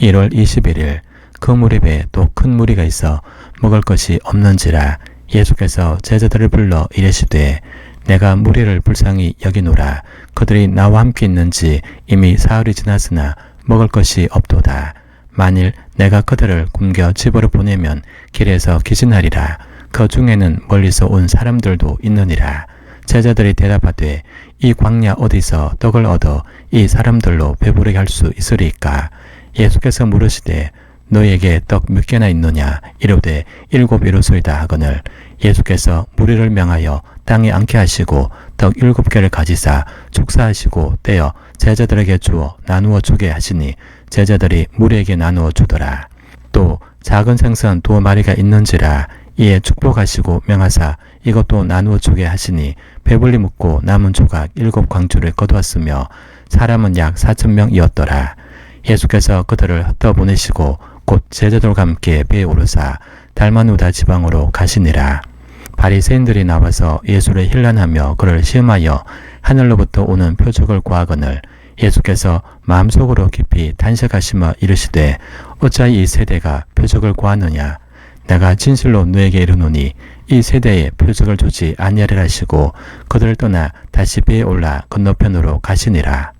1월 21일 그 무렵에 또 큰 무리가 있어 먹을 것이 없는지라 예수께서 제자들을 불러 이르시되 내가 무리를 불쌍히 여기노라. 그들이 나와 함께 있는지 이미 사흘이 지났으나 먹을 것이 없도다. 만일 내가 그들을 굶겨 집으로 보내면 길에서 기진하리라. 그 중에는 멀리서 온 사람들도 있느니라. 제자들이 대답하되 이 광야 어디서 떡을 얻어 이 사람들로 배부르게 할 수 있으리까 예수께서 물으시되 너에게 떡 몇 개나 있느냐? 이르되 일곱 이루소이다. 하거늘 예수께서 무리를 명하여 땅에 앉게 하시고 떡 일곱 개를 가지사 축사하시고 떼어 제자들에게 주어 나누어 주게 하시니 제자들이 무리에게 나누어 주더라. 또 작은 생선 두 마리가 있는지라 이에 축복하시고 명하사 이것도 나누어 주게 하시니 배불리 묻고 남은 조각 일곱 광주를 거두었으며 사람은 약 사천 명이었더라 예수께서 그들을 흩어 보내시고 곧 제자들과 함께 배에 오르사 달마누다 지방으로 가시니라. 바리새인들이 나와서 예수를 힐난하며 그를 시험하여 하늘로부터 오는 표적을 구하거늘 예수께서 마음속으로 깊이 탄식하시며 이르시되 어찌하여 이 세대가 표적을 구하느냐 내가 진실로 너에게 이르노니 이 세대에 표적을 주지 아니하리라 하시고 그들을 떠나 다시 배에 올라 건너편으로 가시니라.